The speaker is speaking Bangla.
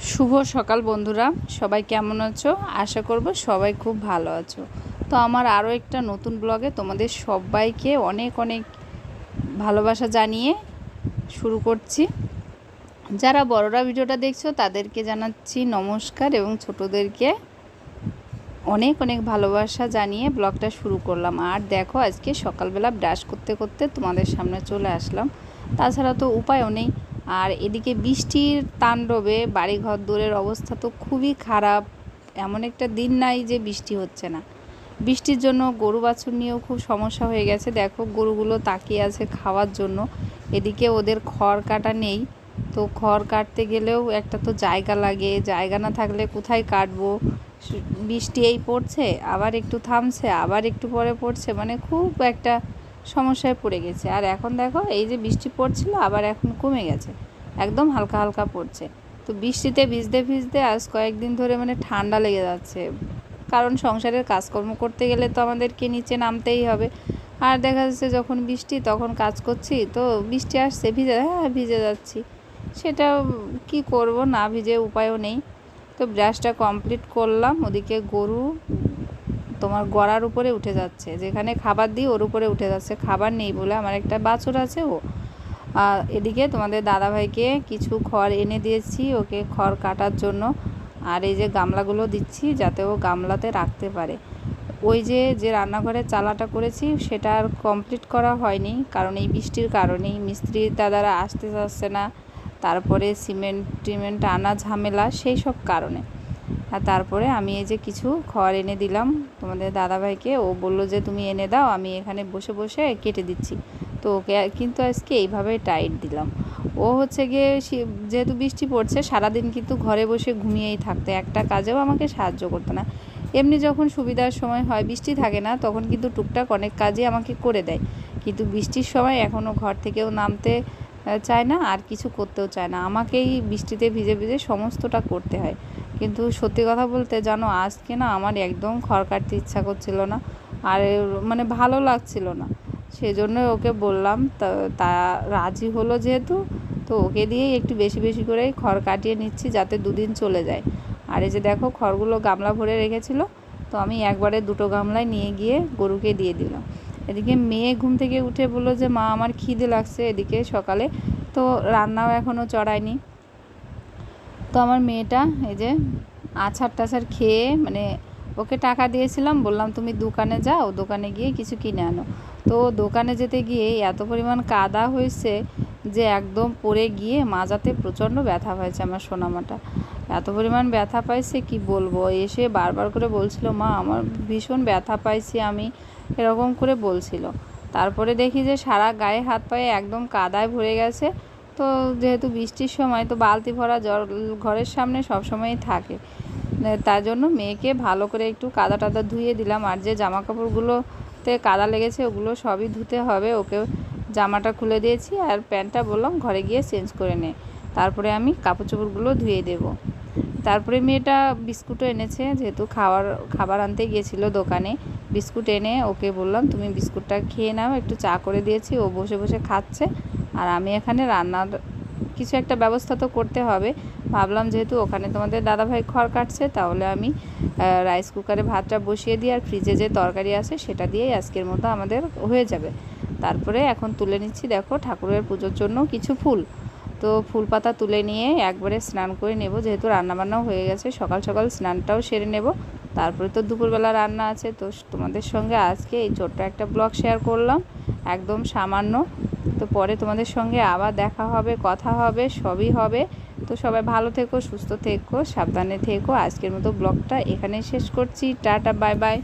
শুভ সকাল বন্ধুরা। সবাই কেমন আছো? আশা করব সবাই খুব ভালো আছো। তো আমার আরও একটা নতুন ব্লগে তোমাদের সবাইকে অনেক অনেক ভালোবাসা জানিয়ে শুরু করছি। যারা বড়রা ভিডিওটা দেখছ, তাদেরকে জানাচ্ছি নমস্কার এবং ছোটদেরকে অনেক অনেক ভালোবাসা জানিয়ে ব্লগটা শুরু করলাম। আর দেখো, আজকে সকালবেলা ব্রাশ করতে করতে তোমাদের সামনে চলে আসলাম। তাছাড়া তো উপায়ও নেই। আর এদিকে বৃষ্টির তাণ্ডবে বাড়িঘর দূরের অবস্থা তো খুবই খারাপ। এমন একটা দিন নাই যে বৃষ্টি হচ্ছে না। বৃষ্টির জন্য গরু বাছুর নিয়েও খুব সমস্যা হয়ে গেছে। দেখো, গরুগুলো তাকিয়ে আছে খাওয়ার জন্য। এদিকে ওদের খড় কাটা নেই। তো খড় কাটতে গেলেও একটা তো জায়গা লাগে। জায়গা না থাকলে কোথায় কাটবো? বৃষ্টি এই পড়ছে, আবার একটু থামছে, আবার একটু পরে পড়ছে। মানে খুব একটা সমস্যায় পড়ে গেছে। আর এখন দেখো, এই যে বৃষ্টি পড়ছিল, আবার এখন কমে গেছে। একদম হালকা হালকা পড়ছে। তো বৃষ্টিতে ভিজতে ভিজতে আজ কয়েকদিন ধরে মানে ঠান্ডা লেগে যাচ্ছে। কারণ সংসারের কাজকর্ম করতে গেলে তো আমাদেরকে নিচে নামতেই হবে। আর দেখা যাচ্ছে যখন বৃষ্টি, তখন কাজ করছি, তো বৃষ্টি আসছে, ভিজে হ্যাঁ ভিজে যাচ্ছি। সেটা কি করব, না ভিজে উপায়ও নেই। তো ব্রাশটা কমপ্লিট করলাম, ওদিকে গরু তোমার গড়ার উপরে উঠে যাচ্ছে। যেখানে খাবার দিই, ওর উপরে উঠে যাচ্ছে। খাবার নেই বলে আমার একটা বাছুর আছে ও। এদিকে তোমাদের দাদাভাইকে কিছু খড় এনে দিয়েছি ওকে খড় কাটার জন্য। আর এই যে গামলাগুলো দিচ্ছি যাতে ও গামলাতে রাখতে পারে। ওই যে যে রান্নাঘরের চালাটা করেছি সেটা আর কমপ্লিট করা হয়নি কারণ এই বৃষ্টির কারণেই। মিস্ত্রি দাদারা আসতে যাচ্ছে না। তারপরে সিমেন্ট টিমেন্ট আনা ঝামেলা সেই সব কারণে। আর তারপরে আমি এই যে কিছু খড় এনে দিলাম তোমাদের দাদাভাইকে। ও বলল যে, তুমি এনে দাও, আমি এখানে বসে বসে কেটে দিচ্ছি। তো ওকে কিন্তু আজকে এইভাবে টাইট দিলাম। ও হচ্ছে গিয়ে যেহেতু বৃষ্টি পড়ছে, সারাদিন কিন্তু ঘরে বসে ঘুমিয়েই থাকতো। একটা কাজেও আমাকে সাহায্য করতো না। এমনি যখন সুবিধার সময় হয়, বৃষ্টি থাকে না, তখন কিন্তু টুকটাক অনেক কাজই আমাকে করে দেয়। কিন্তু বৃষ্টির সময় এখনও ঘর থেকেও নামতে চায় না, আর কিছু করতেও চায় না। আমাকেই বৃষ্টিতে ভিজে ভিজে সমস্তটা করতে হয়। কিন্তু সত্যি কথা বলতে জানো, আজকে না আমার একদম খড় কাটতে ইচ্ছা করছিল না, আর মানে ভালো লাগছিল না। সেজন্য ওকে বললাম, তা রাজি হলো যেহেতু, তো ওকে দিয়েই একটু বেশি বেশি করেই খড় কাটিয়ে নিচ্ছি যাতে দুদিন চলে যায়। আর এই যে দেখো, খড়গুলো গামলা ভরে রেখেছিল, তো আমি একবারে দুটো গামলায় নিয়ে গিয়ে গরুকে দিয়ে দিলাম। এদিকে মেয়ে ঘুম থেকে উঠে বলল যে, মা, আমার খিদে লাগছে এদিকে সকালে। তো রান্নাও এখনও চড়ায়নি। তো আমার মেয়েটা এই যে আছার টাছার খেয়ে মানে ওকে টাকা দিয়েছিলাম, বললাম তুমি দোকানে যাও, দোকানে গিয়ে কিছু কিনে আনো। তো দোকানে যেতে গিয়ে এত পরিমাণ কাদা হয়েছে যে একদম পড়ে গিয়ে মাজাতে প্রচণ্ড ব্যথা হয়েছে আমার সোনামাটা। এত পরিমাণ ব্যথা পাইছে, কি বলব? এসে বারবার করে বলছিল, মা, আমার ভীষণ ব্যথা পাইছি আমি। এরকম করে বলছিল। তারপরে দেখি যে সারা গায়ে হাত পায়ে একদম কাদায় ভরে গেছে। তো যেহেতু বৃষ্টির সময় তো বালতি ভরা জল ঘরের সামনে সব সবসময়ই থাকে। তার জন্য মেয়েকে ভালো করে একটু কাদা টাদা ধুয়ে দিলাম। আর যে জামা কাপড়গুলোতে কাদা লেগেছে ওগুলো সবই ধুতে হবে। ওকে জামাটা খুলে দিয়েছি আর প্যান্টটা বললাম ঘরে গিয়ে চেঞ্জ করে নে। তারপরে আমি কাপড় চোপড়গুলো ধুয়ে দেব। তারপরে মেয়েটা বিস্কুটও এনেছে, যেহেতু খাওয়ার, খাবার আনতে গিয়েছিল দোকানে। বিস্কুট এনে ওকে বললাম, তুমি বিস্কুটটা খেয়ে নাও, একটু চা করে দিয়েছি। ও বসে বসে খাচ্ছে। আর আমি এখানে রান্নার কিছু একটা ব্যবস্থা তো করতে হবে। ভাবলাম যেহেতু ওখানে তোমাদের দাদাভাই খড় কাটছে, তাহলে আমি রাইস কুকারে ভাতটা বসিয়ে দিই আর ফ্রিজে যে তরকারি আছে সেটা দিয়েই আজকের মতো আমাদের হয়ে যাবে। তারপরে এখন তুলে নিচ্ছি, দেখো ঠাকুরের পুজোর জন্য কিছু ফুল। তো ফুল পাতা তুলে নিয়ে একবারে স্নান করে নেব, যেহেতু রান্নাবান্নাও হয়ে গেছে, সকাল সকাল স্নানটাও সেরে নেব। তারপরে তো দুপুরবেলা রান্না আছে, তো তোমাদের সঙ্গে আজকে এই ছোট্ট একটা ব্লগ শেয়ার করলাম। একদম সামান্য। তো পরে তোমাদের সঙ্গে আবার দেখা হবে, কথা হবে, সবই হবে। তো সবাই ভালো থেকো, সুস্থ থেকো, সাবধানে থেকো। আজকের মতো ব্লগটা এখানেই শেষ করছি। Ta-ta, bye bye.